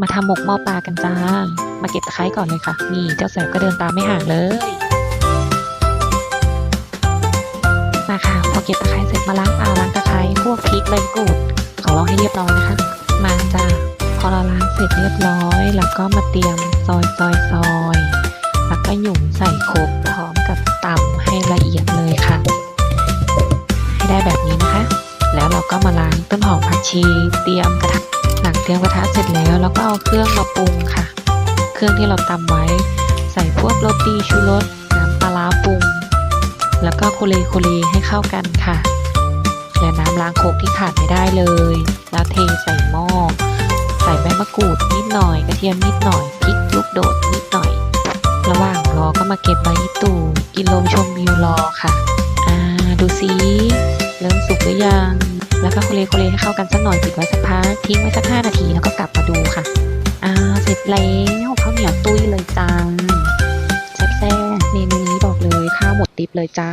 มาทำหมกหม้อปลากันจ้า มาเก็บตะไคร้ก่อนเลยค่ะ นี่เจ้าแสบก็เดินตามไม่ห่างเลย มาค่ะ พอเก็บตะไคร้เสร็จมาล้างปลาล้างตะไคร้พวกพริกใบกูดขอลองให้เรียบร้อยนะคะ มาจ้าพอเราล้างเสร็จเรียบร้อย แล้วก็มาเตรียมซอยซอยซอยแล้วก็หยุ่มใส่โครกพร้อมกับตำให้ละเอียดเลยค่ะ ให้ได้แบบนี้นะคะ แล้วเราก็มาล้างต้นหอมผักชี เตรียมกระทะหลัง เตรียมกระทะเสร็จแล้วเราก็เอาเครื่องมาปรุงค่ะ เครื่องที่เราตำไว้ ใส่พวกโรตีชูรสน้ำปลาร้าปรุง แล้วก็โคเลโคเลให้เข้ากันค่ะ และน้ำล้างโคกที่ขาดไม่ได้เลย แล้วเทใส่หม้อใส่ใบมะกรูดนิดหน่อย กระเทียมนิดหน่อยพริกลูกโดดนิดหน่อย ระหว่างรอก็มาเก็บใบอีตู่กินลมชมวิวรอค่ะ อ่าดูสิเริ่มสุกหรือยัง แล้วก็โคเลโคเลให้เข้ากันสักหน่อยปิดไว้สักพักทิ้งไว้สักห้านาทีแล้วก็กลับมาดูค่ะ อ่าเสร็จแล้วข้าวเหนียวตุ้ยเลยจ้าแซ่บๆเมนูนี้บอกเลยข้าวหมดติบเลยจ้า